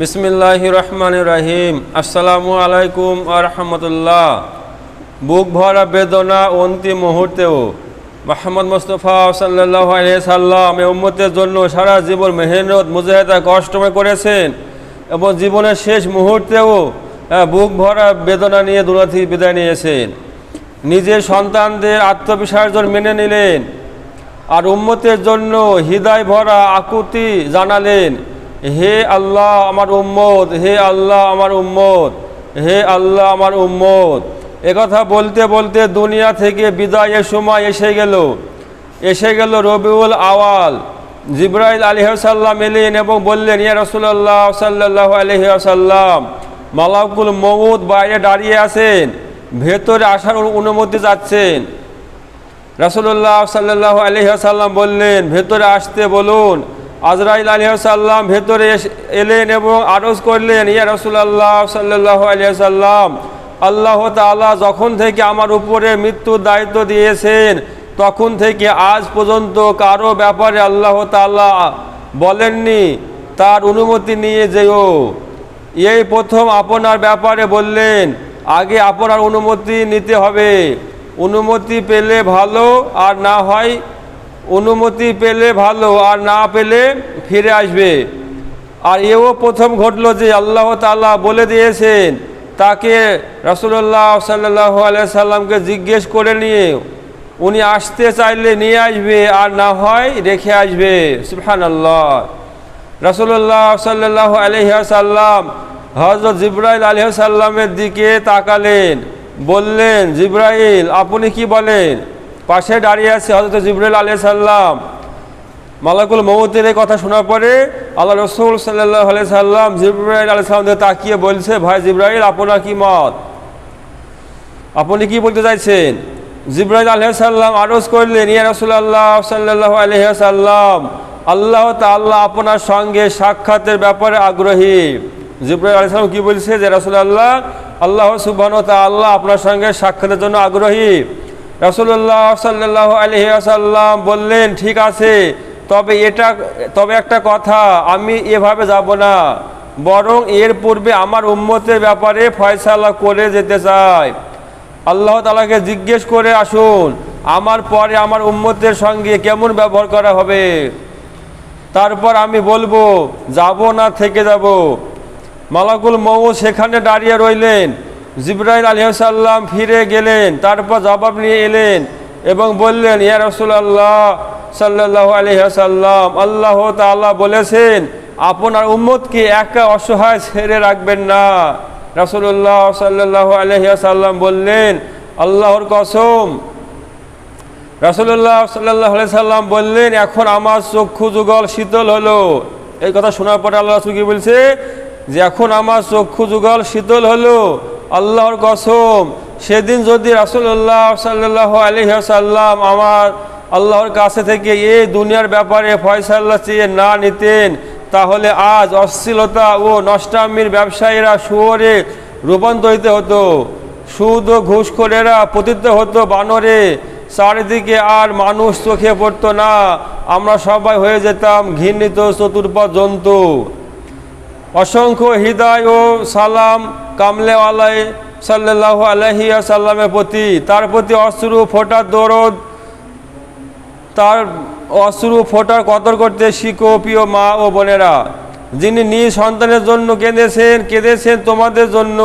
বিসমিল্লাহ রহমান রাহিম আসসালামু আলাইকুম আরহামতুল্লাহ বুক ভরা বেদনা অন্তিম মুহূর্তেও মাহমদ মুস্তফা সাল্লাহ সাল্লাম এ উম্মতের জন্য সারা জীবন মেহনত, মুজাহেদা কষ্টময় করেছেন এবং জীবনের শেষ মুহূর্তেও বুক ভরা বেদনা নিয়ে থেকে বিদায় নিয়েছেন। নিজের সন্তানদের আত্মবিসর্জন মেনে নিলেন আর উম্মতের জন্য হৃদয় ভরা আকুতি জানালেন। হে আল্লাহ আমার উম্মত, হে আল্লাহ আমার উম্মত, হে আল্লাহ আমার উম্মত। একথা বলতে বলতে দুনিয়া থেকে বিদায়ের সময় এসে গেল। এসে গেল রবিউল আওয়াল। জিব্রাইল আলহাসাল্লাম এলেন এবং বললেন, ইয়া রসুল্লাহ সাল্লাহ আলহাসাল্লাম মালাকুল মৌদ বাইরে দাঁড়িয়ে আছেন, ভেতরে আসার অনুমতি যাচ্ছেন রাসুল্লাহ সাল্লাহ আলহিহাসাল্লাম বললেন, ভেতরে আসতে বলুন। আজরাইল আলহিহাসাল্লাম ভেতরে এলেন এবং আরজ করলেন, ইয়া রসুল্লাহ সাল্লাহ আলহিহাসাল্লাম আল্লাহ তাআলা যখন থেকে আমার উপরে মৃত্যুর দায়িত্ব দিয়েছেন, তখন থেকে আজ পর্যন্ত কারও ব্যাপারে আল্লাহ তাআলা বলেননি। তার অনুমতি নিয়ে যেও। এই প্রথম আপনার ব্যাপারে বললেন, আগে আপনার অনুমতি নিতে হবে। অনুমতি পেলে ভালো, আর না হয় অনুমতি পেলে ভালো, আর না পেলে ফিরে আসবে। আর এও প্রথম ঘটলো যে আল্লাহ তাআলা বলে দিয়েছেন, তাকে রসুল্লাহ সাল্লাহ সাল্লামকে জিজ্ঞেস করে নিয়ে, উনি আসতে চাইলে নিয়ে আসবে, আর না হয় রেখে আসবে। সুবহান আল্লাহ রসুল্লাহ সাল্লাহ আলহিহাসাল্লাম হজরত জিব্রাইল আলহিহাসাল্লামের দিকে তাকালেন, বললেন, জিব্রাইল, আপনি কি বলেন? পাশে দাঁড়িয়ে আছে হজরত জিব্রাইল আলহিহাল্লাম মালাকুল মমতের এই কথা শোনার পরে আল্লাহ রসুল সাল্লাহ আলি সাল্লাম জিব্রাইল আলি সাল্লামদের তাকিয়ে বলছে, ভাই জিব্রাইল, আপনার কি মত? আপনি কি বলতে চাইছেন? জিব্রাইল সাল্লাম আরজ করলেন, ইয়া রসুল্লাহ সাল্লাহ আলহাম আল্লাহ তাল্লাহ আপনার সঙ্গে সাক্ষাতের ব্যাপারে আগ্রহী। জিব্রাইল আলহাম কি বলছে? যে রসুল্লাহ আল্লাহ সুবান আল্লাহ আপনার সঙ্গে সাক্ষাতের জন্য আগ্রহী। রসুল্লাহ সাল্লাহ আলহিহাসাল্লাম বললেন, ঠিক আছে, তবে এটা, তবে একটা কথা, আমি এভাবে যাব না। বরং এর পূর্বে আমার উম্মতের ব্যাপারে ফয়সালা করে যেতে চাই। আল্লাহ তালাকে জিজ্ঞেস করে আসুন, আমার পরে আমার উম্মতের সঙ্গে কেমন ব্যবহার করা হবে? তারপর আমি বলব, যাব না, থেকে যাব। মালাকুল মৌ সেখানে দাঁড়িয়ে রইলেন। জিব্রাইল আলহাম ফিরে গেলেন, তারপর জবাব নিয়ে এলেন এবং বললেন, ইয়া রসুল্লাহ সাল্লাহ আলহাম আল্লাহ তাল্লাহ বলেছেন, আপনার উম্মতকে একা অসহায় ছেড়ে রাখবেন না। রাসুল্লাহ সাল্লাহ আলহিয়াসাল্লাম বললেন, আল্লাহর কসম। রাসুল্লাহ সাল্লাহ সাল্লাম বললেন, এখন আমার চক্ষু যুগল শীতল হলো। এই কথা শোনার পরে আল্লাহ কি বলছে? যে এখন আমার চক্ষু যুগল শীতল হলো। আল্লাহর কসম, সেদিন যদি রাসুল্লাহ সাল্লাহ আলহিহাসাল্লাম আমার আল্লাহর কাছে থেকে এই দুনিয়ার ব্যাপারে ফয়সাল্লা চেয়ে না নিতেন, তাহলে আজ অশ্লীলতা ও নষ্টামির ব্যবসায়ীরা শুয়োরে রূপান্তরিত হতো। সুদ ও ঘুষখোরেরা পতিত হতো বানরে। চারিদিকে আর মানুষ চোখে পড়তো না। আমরা সবাই হয়ে যেতাম ঘৃণিত চতুর্পদ জন্তু। অসংখ্য হৃদয় ও সালাম কামলেওয়ালাই সাল্লাহ আলহিয়া সাল্লামের প্রতি। তার প্রতি অশ্রু ফোটার দরদ, তার অশ্রু ফোটার কদর করতে শিখো প্রিয় মা ও বোনেরা। যিনি নিজ সন্তানের জন্য কেঁদেছেন কেঁদেছেন তোমাদের জন্য।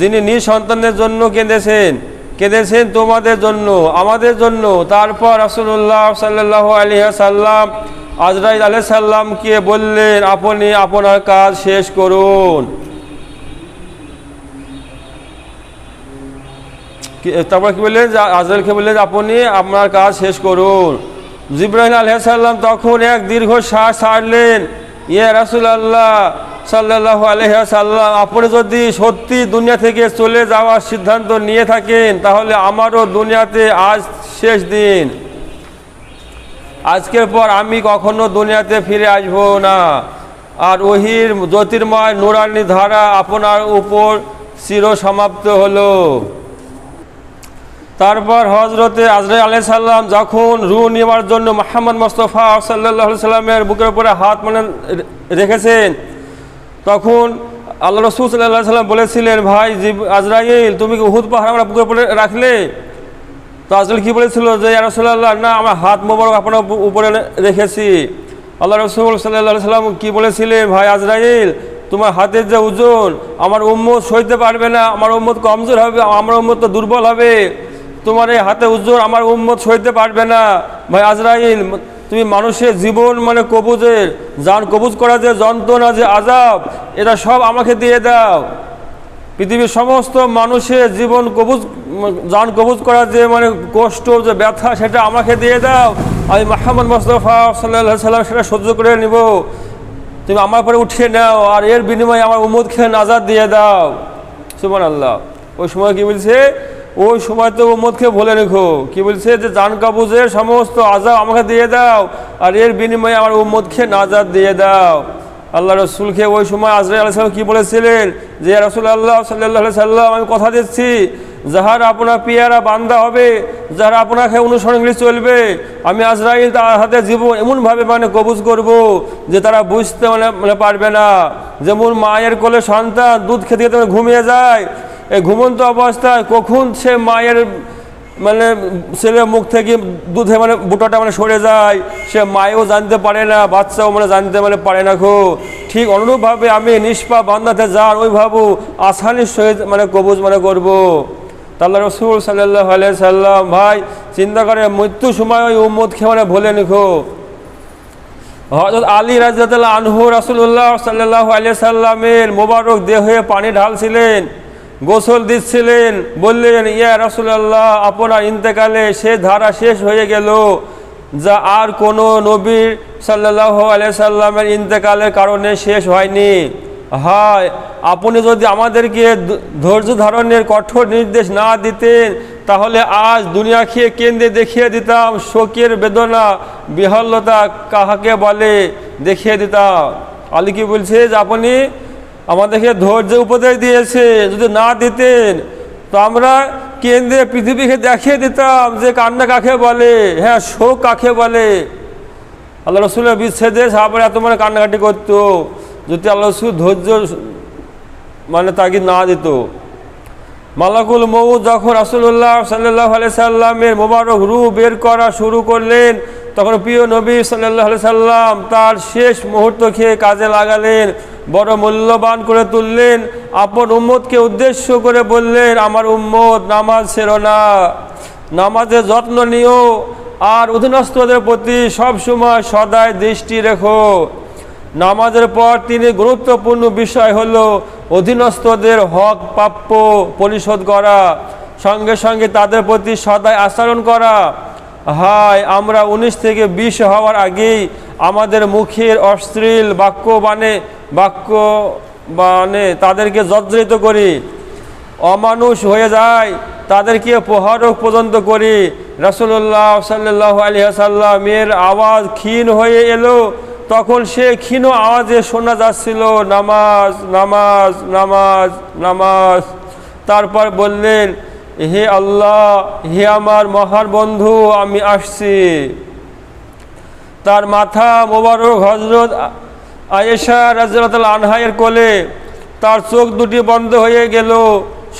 যিনি নিজ সন্তানের জন্য কেঁদেছেন কেঁদেছেন তোমাদের জন্য, আমাদের জন্য। তারপর রাসুল্লাহ সাল্লাহ আলিয়া সাল্লাম আজরাইল আলহ সাল্লামকে বললেন, আপনি আপনার কাজ শেষ করুন। তারপর কি বললেন আজরাইলকে বললেন আপনি আপনার কাজ শেষ করুন। জিব্রাহিম আলহাম তখন এক দীর্ঘ শ্বাস ছাড়লেন ইয়ে রাসুল আল্লাহ সাল্লাহ আলহাম আপনি যদি সত্যি দুনিয়া থেকে চলে যাওয়ার সিদ্ধান্ত নিয়ে থাকেন, তাহলে আমারও দুনিয়াতে আজ শেষ দিন। আজকের পর আমি কখনো দুনিয়াতে ফিরে আসব না। আর ওহির জ্যোতির্ময় নুরানি ধারা আপনার উপর চির সমাপ্ত হলো। তারপর হজরতে আজরাই আলাই সাল্লাম যখন রু নেওয়ার জন্য মোহাম্মদ মোস্তফা সাল্লাহ সাল্লামের বুকের উপরে হাত মানে রেখেছেন, তখন আল্লাহ রসুল সাল্লাহ সাল্লাম বলেছিলেন, ভাই জিব, আজরাইল, তুমি কি উহুদ পাহাড় আমরা বুকের পড়ে রাখলে? তো আজরাইল কি বলেছিল যে রসুল্লাহ না, আমার হাত মোবারক আপনার উপরে রেখেছি। আল্লাহ রসুল সাল্লাহ সাল্লাম কি বলেছিলেন, ভাই আজরাইল, তোমার হাতের যে ওজন, আমার উম্মত সইতে পারবে না, আমার উম্মত কমজোর হবে, আমার উম্মত তো দুর্বল হবে। তোমার এই হাতে উজ্জ্বল আমার উম্মত সইতে পারবে না। ভাই আজরাইল, তুমি মানুষের জীবন মানে কবুজের যান কবুজ করা যে যন্ত্রণা, যে আজাব এটা সব আমাকে দিয়ে দাও। পৃথিবীর সমস্ত মানুষের জীবন কবুজ, যান কবুজ করা যে মানে কষ্ট, যে ব্যথা, সেটা আমাকে দিয়ে দাও। আমি মাহমদ মোস্তফা সাল্লাহ সাল্লাম সেটা সহ্য করে নিব। তুমি আমার পরে উঠিয়ে নাও আর এর বিনিময়ে আমার উমদ খেয়ে নাজাদ দিয়ে দাও। সুমান আল্লাহ ওই সময় কি বলছে? ওই সময় তো উম্মদকে বলে রেখো। কি বলছে? যে জান কাবুজের সমস্ত আজাব আমাকে দিয়ে দাও আর এর বিনিময়ে আমার উম্মদকে নাজাদ দিয়ে দাও। আল্লাহ রসুলকে ওই সময় আজরাই আলাইসালাম কি বলেছিলেন? যে রসুল আল্লাহ সাল্লাহ সাল্লাম, আমি কথা দিচ্ছি, যাহার আপনার পিয়ারা বান্দা হবে যারা আপনাকে অনুসরণ করে চলবে, আমি আজরাইল তার হাতে জীবন এমনভাবে মানে কবুজ করব যে তারা বুঝতে মানে মানে পারবে না। যেমন মায়ের কোলে সন্তান দুধ খেতে খেতে ঘুমিয়ে যায়, এই ঘুমন্ত অবস্থায় কখন সে মায়ের মানে ছেলের মুখ থেকে দুধে মানে বুটাটা মানে সরে যায়, সে মায়েও জানতে পারে না, বাচ্চাও মানে জানতে মানে পারে না খো ঠিক অনুরূপভাবে আমি নিষ্পা বান্ধাতে যান ওই ভাবু আসানির সহিত মানে কবুজ মানে করব। তাল্লা রসুল সাল্লাহ সাল্লাম, ভাই, চিন্তা করে মৃত্যু সময় ওই উম্মদকে মানে ভুলে নিখো হজরত আলী রাজাল্লাহ আনহু রাসুল্লাহ সাল্লাহ আলিয়া সাল্লামের মোবারক দেহে পানি ঢালছিলেন। গোসল দিচ্ছিলেন, বললেন, ইয়া রাসুলাল্লাহ, আপনার ইন্তেকালে সে ধারা শেষ হয়ে গেল। যা আর কোনো নবীর সাল্লাহ সাল্লামের ইন্তেকালের কারণে শেষ হয়নি। হয়, আপনি যদি আমাদেরকে ধৈর্য ধারণের কঠোর নির্দেশ না দিতেন, তাহলে আজ দুনিয়া খেয়ে কেন্দ্রে দেখিয়ে দিতাম, শোকের বেদনা, বিহল্লতা কাহাকে বলে, দেখিয়ে দিতাম। আলী কি বলছে যে, আপনি আমাদেরকে ধৈর্য উপদেশ দিয়েছে। যদি না দিতেন, তো আমরা কেন্দ্রে পৃথিবীকে দেখিয়ে দিতাম যে কান্না কাকে বলে হ্যাঁ শোক কাকে বলে। আল্লাহ রসুলের বিচ্ছেদে সাহাবারা এত মানে কান্নাকাটি করতো, যদি আল্লাহ রসুল ধৈর্য মানে তাকে না দিত। মালাকুল মৌ যখন রাসুল্লাহ সাল্লাহ আলি সাল্লামের মোবারক রু বের করা শুরু করলেন তখন প্রিয় নবী সাল্লাহ সাল্লাম তার শেষ মুহূর্ত খেয়ে কাজে লাগালেন, বড় মূল্যবান করে তুললেন, আপন উম্মতকে উদ্দেশ্য করে বললেন, আমার উম্মত, নামাজ ছেড়ো না নামাজের যত্ন নিও আর অধীনস্থদের প্রতি সব সময় সদায় দৃষ্টি রেখো। নামাজের পর তিনি গুরুত্বপূর্ণ বিষয় হলো অধীনস্থদের হক, প্রাপ্য পরিশোধ করা, সঙ্গে সঙ্গে তাদের প্রতি সদায় আচরণ করা হায়, আমরা উনিশ থেকে বিশ হওয়ার আগেই আমাদের মুখের অশ্লীল বাক্য বানে বাক্য বানে তাদেরকে জর্জরিত করি। অমানুষ হয়ে যায়, তাদেরকে প্রহারক পর্যন্ত করি। রসুল্লাহ সাল্লাহ আলিয়াসাল্লামের আওয়াজ ক্ষীণ হয়ে এলো। তখন সে ক্ষীণ আওয়াজে শোনা যাচ্ছিল, নামাজ নামাজ নামাজ নামাজ। তারপর বললেন হে আল্লাহ, হে আমার মহার বন্ধু, আমি আসছি। তার মাথা মোবারক হজরত আয়েশা রাজরাত আনহায়ের কোলে, তার চোখ দুটি বন্ধ হয়ে গেল,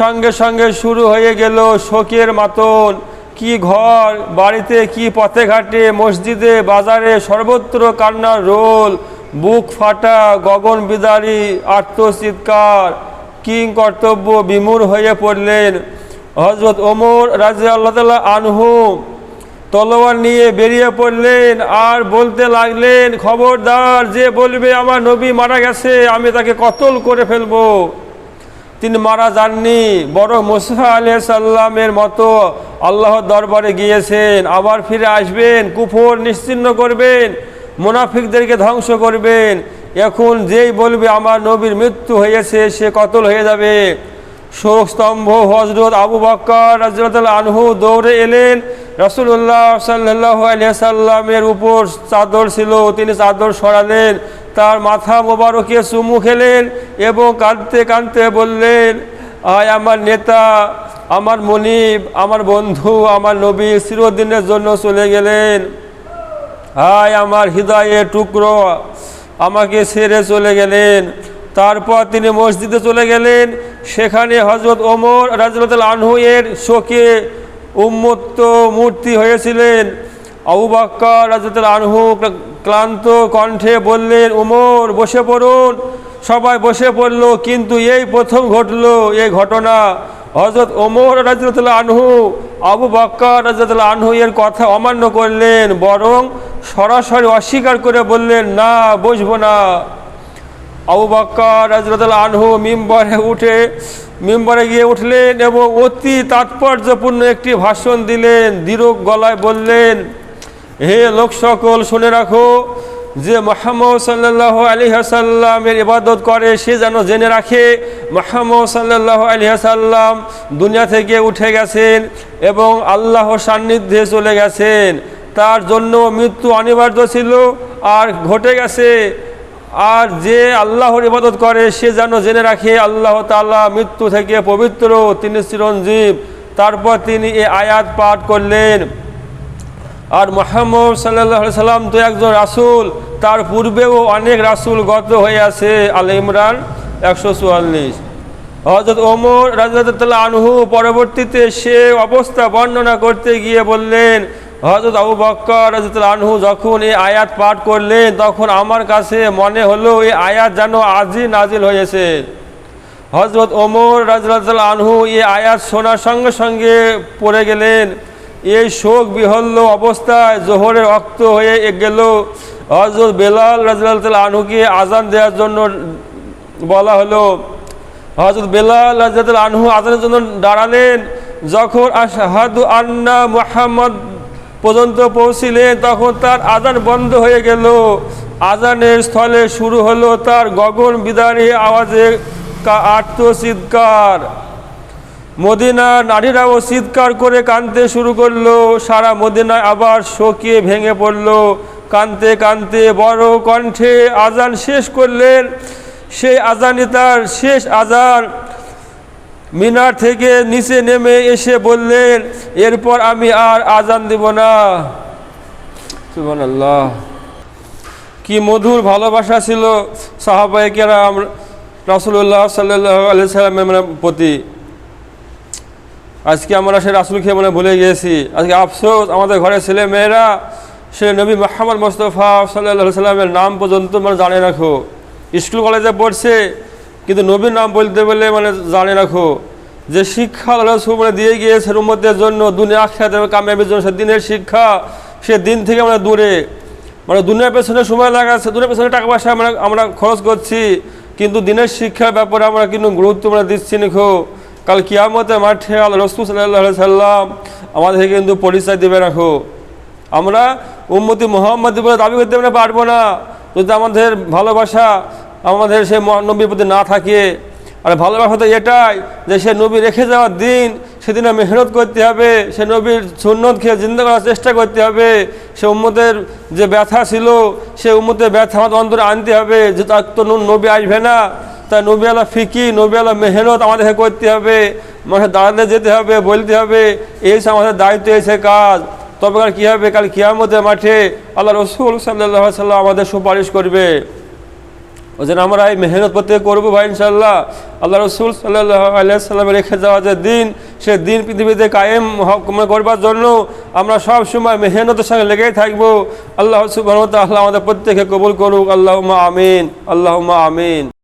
সঙ্গে সঙ্গে শুরু হয়ে গেল শোকের মাতন কি ঘর, বাড়িতে কি পথে ঘাটে, মসজিদে, বাজারে সর্বত্র কান্নার রোল, বুক ফাটা, গগন বিদারি, আত্মচিৎকার, কিং কর্তব্য বিমূর হয়ে পড়লেন। হজরত ওমর রাজা আল্লাহ তাল্লাহ আনহু তলোয়ার নিয়ে বেরিয়ে পড়লেন আর বলতে লাগলেন, খবরদার, যে বলবে আমার নবী মারা গেছে, আমি তাকে কতল করে ফেলব? তিনি মারা যাননি। বড় মুসা আলিয়া সাল্লামের মতো আল্লাহর দরবারে গিয়েছেন, আবার ফিরে আসবেন, কুফর নিশ্চিন্ন করবেন, মুনাফিকদেরকে ধ্বংস করবেন। এখন যেই বলবে আমার নবীর মৃত্যু হয়েছে, সে কতল হয়ে যাবে? শোক স্তম্ভ হজরত আবু বক্কর রাজরত আনহু দৌড়ে এলেন। রসুল্লাহ সাল্লাহ সাল্লামের উপর চাদর ছিল, তিনি চাদর সরালেন, তার মাথা মোবারকে চুমু খেলেন এবং কাঁদতে কাঁদতে বললেন, আয় আমার নেতা, আমার মনিব, আমার বন্ধু, আমার নবী চিরদিনের জন্য চলে গেলেন। হায় আমার হৃদয়ের টুকরো, আমাকে ছেড়ে চলে গেলেন। তারপর তিনি মসজিদে চলে গেলেন। সেখানে হজরত ওমর রাজরত আনহুয়ের শোকে উন্মত্ত মূর্তি হয়েছিলেন। আবু বাক্কা রাজরত আনহু ক্লান্ত কণ্ঠে বললেন, ওমর, বসে পড়ুন। সবাই বসে পড়ল, কিন্তু এই প্রথম ঘটলো এই ঘটনা। হজরত ওমর রাজরতুল্লাহ আনহু, আবু বাক্কা রাজরতুল্লাহ আনহু এর কথা অমান্য করলেন, বরং সরাসরি অস্বীকার করে বললেন, না, বসবো না। আবু বাক্কা রাজরতুল্লাহ আনহু মিম্বরে উঠে, মিম্বরে গিয়ে উঠলেন এবং অতি তাৎপর্যপূর্ণ একটি ভাষণ দিলেন। দৃঢ় গলায় বললেন, হে লোক সকল, শুনে রাখো যে মোহাম্মদ সাল্লাহ আলী হাসাল্লামের ইবাদত করে, সে যেন জেনে রাখে মোহাম্মদ সাল্লাহ আলী হাসাল্লাম দুনিয়া থেকে উঠে গেছেন এবং আল্লাহ সান্নিধ্যে চলে গেছেন। তার জন্য মৃত্যু অনিবার্য ছিল আর ঘটে গেছে। আর যে আল্লাহর ইবাদত করে, সে যেন জেনে রাখে আল্লাহ তাআলা মৃত্যু থেকে পবিত্র, তিনি চিরঞ্জীব। তারপর তিনি এ আয়াত পাঠ করলেন। আর মোহাম্মদ সাল্লাহ সাল্লাম তো একজন রাসূল, তার পূর্বেও অনেক রাসূল গত হয়ে আছে, আল ইমরান একশো চুয়াল্লিশ। হজরত ওমর রাজাতুল্লাহ আনহু পরবর্তীতে সে অবস্থা বর্ণনা করতে গিয়ে বললেন হজরত আবু বক্কর আনহু যখন এই আয়াত পাঠ করলেন, তখন আমার কাছে মনে হলো এই আয়াত যেন আজই নাজিল হয়েছে। হজরত ওমর রাজরাতুল্লাহ আনহু এই আয়াত শোনার সঙ্গে সঙ্গে পড়ে গেলেন। এই শোক বিহল্ল অবস্থায় জোহরের রক্ত হয়ে গেল। হজরত বেলাল রাজরাতুল্লাহ আনহুকে আজান দেওয়ার জন্য বলা হলো। হজরত বেলাল রাজরাতুল্লাহ আনহু আজানের জন্য দাঁড়ালেন। যখন আশহাদু আন্না মুহাম্মদ পর্যন্ত পৌঁছিলেন তখন তার আজান বন্ধ হয়ে গেল। আজানের স্থলে শুরু হলো তার গগন বিদারী আওয়াজে আত্মচিৎকার মদিনা নারীরাও চিৎকার করে কাঁদতে শুরু করল। সারা মদিনায় আবার শোকে ভেঙে পড়ল। কাঁদতে কাঁদতে বড় কণ্ঠে আজান শেষ করলেন। সেই আজানই তার শেষ আজান। মিনার থেকে নিচে নেমে এসে বললেন, এরপর আমি আর আজান দিব না। সুবহানাল্লাহ। কি মধুর ভালোবাসা ছিল রাসূলুল্লাহ সাল্লাল্লাহু আলাইহি সাল্লামের প্রতি। আজকে আমরা সে রাসুল খেয়ে মনে ভুলে গিয়েছি আজকে আফসোস, আমাদের ঘরে ছেলে মেয়েরা সে নবী মোহাম্মদ মোস্তফা সাল্লাহ সাল্লামের নাম পর্যন্ত মানে জানে রাখো। স্কুল কলেজে পড়ছে কিন্তু নবীর নাম বলতে বলে মানে জানে রাখো যে শিক্ষা মানে দিয়ে গিয়েছে উম্মতের জন্য, দুনিয়া আখ্যাতে কামিয়াবির জন্য। সে দিনের শিক্ষা, সে দিন থেকে আমরা দূরে। মানে দুনিয়ার পেছনে সময় লাগাচ্ছে, দুনিয়ার পেছনে টাকা পয়সা আমরা আমরা খরচ করছি। কিন্তু দিনের শিক্ষার ব্যাপারে আমরা কিন্তু গুরুত্ব আমরা দিচ্ছি নিখো কাল কিয়ামতে মাঠে আল্লাহ রসুল সাল্লাহ সাল্লাম আমাদেরকে কিন্তু পরিচয় দেবে রাখো। আমরা উম্মতি মোহাম্মদ বলে দাবি করতে আমরা পারব না। যদি আমাদের ভালোবাসা আমাদের সে নবীর প্রতি না থাকে আর ভালোবাসা তো এটাই যে সে নবী রেখে যাওয়ার দিন, সেদিনে মেহনত করতে হবে, সে নবীর সুন্নত খেয়ে জিন্দা করার চেষ্টা করতে হবে, সে উম্মতের যে ব্যথা ছিল, সে উম্মতের ব্যথা আমাদের অন্তরে আনতে হবে, যে তার তো নবী আসবে না তা নবী আলা ফিকি, নবী আলা মেহনত আমাদেরকে করতে হবে, মানুষের দাঁড়াতে যেতে হবে, বলতে হবে, এই আমাদের দায়িত্ব এসে কাজ। তবে কাল কী হবে? কাল কিয়ামতের মাঠে আল্লাহ রসুল সাল্লাহ সাল্লাম আমাদের সুপারিশ করবে। ওই জন্য আমরা এই মেহনত প্রত্যেক করব ভাই ইনশাল্লাহ আল্লাহ রসুল সাল্লাহ রেখে যাওয়া যে দিন, সে দিন পৃথিবীতে কায়েম করবার জন্য আমরা সব সময় মেহনতের সঙ্গে লেগেই থাকব। আল্লাহ সুবাহ আল্লাহ আমাদের প্রত্যেকে কবুল করুক। আল্লাহ আমিন। আল্লাহ আমিন।